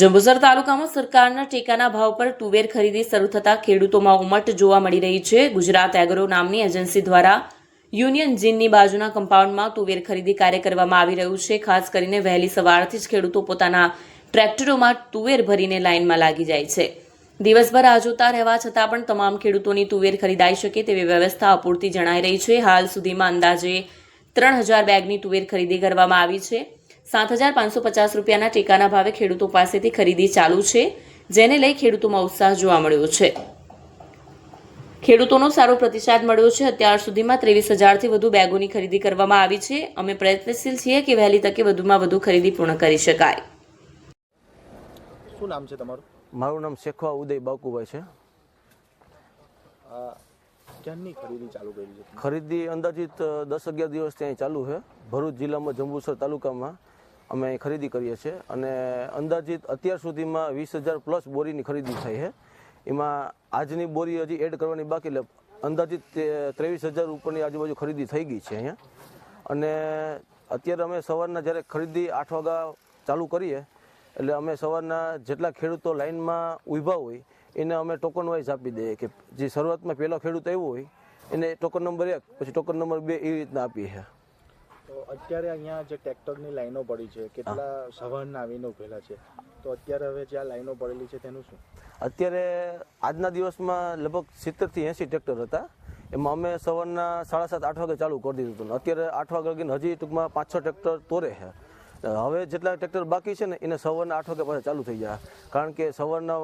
જંબુસર તાલુકામાં સરકારના ટેકાના ભાવ પર તુવેર ખરીદી શરૂ થતાં ખેડૂતોમાં ઉમટ જોવા મળી રહી છે. ગુજરાત એગ્રો નામની એજન્સી દ્વારા યુનિયન જીનની બાજુના કમ્પાઉન્ડમાં તુવેર ખરીદી કાર્ય કરવામાં આવી રહ્યું છે. ખાસ કરીને વહેલી સવારથી જ ખેડૂતો પોતાના ટ્રેક્ટરોમાં તુવેર ભરીને લાઇનમાં લાગી જાય છે. દિવસભર આજોતા જોતા રહેવા છતાં પણ તમામ ખેડૂતોની તુવેર ખરીદાઈ શકે તેવી વ્યવસ્થા અપૂરતી જણાઈ રહી છે. હાલ સુધીમાં અંદાજે ત્રણ હજાર બેગની તુવેર ખરીદી કરવામાં આવી છે. સાત હજાર પાંચસો પચાસ રૂપિયાના ટેકાના ભાવે ખેડૂતો પાસેથી ખરીદી ચાલુ છે જેને લઈ ખેડૂતોમાં ઉત્સાહ જોવા મળ્યો છે. ખેડૂતોનો સારો પ્રતિસાદ મળ્યો છે. અત્યાર સુધીમાં ત્રેવીસ હજારથી વધુ બેગોની ખરીદી કરવામાં આવી છે. અમે પ્રયત્નશીલ છીએ કે વહેલી તકે વધુમાં વધુ ખરીદી પૂર્ણ કરી શકાય. શું નામ છે તમારું? મારું નામ શેખવા ઉદય બાકુભાઈ છે. ક્યાંની ખરીદી ચાલુ કરી છે? ખરીદી અંદાજિત દસ અગિયાર દિવસ ત્યાં ચાલુ છે. ભરૂચ જિલ્લામાં જંબુસર તાલુકામાં. અમે ખરીદી કરીએ છીએ. અને અંદાજિત અત્યાર સુધીમાં વીસ હજાર પ્લસ બોરીની ખરીદી થઈ છે. એમાં આજની બોરી હજી એડ કરવાની બાકી એટલે અંદાજિત ત્રેવીસ હજાર ઉપરની આજુબાજુ ખરીદી થઈ ગઈ છે અહીંયા. અને અત્યારે અમે સવારના જ્યારે ખરીદી આઠ વાગ્યા ચાલુ કરીએ, એટલે અમે સવારના જેટલા ખેડૂતો લાઇનમાં ઊભા હોય, એને અમે ટોકન વાઇઝ આપી દઈએ કે જે શરૂઆતમાં પહેલો ખેડૂત આવ્યો હોય, એને ટોકન નંબર એક, પછી ટોકન નંબર બે એ રીતના આપીએ. છીએ તો અત્યારે અહીંયા જે ટ્રેક્ટરની લાઈનો પડી છે, કેટલા સવારના આવીને ઉભેલા છે? તો અત્યારે હવે જે આ લાઈનો પડેલી છે, તેનું શું? અત્યારે આજના દિવસમાં લગભગ સિત્તેરથી એંસી ટ્રેક્ટર હતા. એમાં અમે સવારના સાડા સાત, આઠ વાગે ચાલુ કરી દીધું હતું. અત્યારે આઠ વાગે લગીને હજી ટૂંકમાં પાંચ છ ટ્રેક્ટર તોરે છે. હવે જેટલા ટ્રેક્ટર બાકી છે ને, એને સવારના આઠ વાગે પાછા ચાલુ થઈ જાય કારણ કે સવારના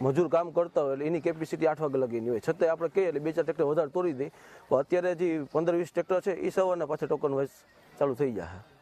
મજૂર કામ કરતા હોય એટલે એની કેપેસિટી આઠ વાગે લગીની હોય. છતાંય આપણે કહીએ એટલે બે ચાર ટ્રેક્ટર વધારે તોડી દે. પણ અત્યારે જે પંદર વીસ ટ્રેક્ટર છે એ સવારના પાછા ટોકન વાઇઝ ચાલુ થઈ જાય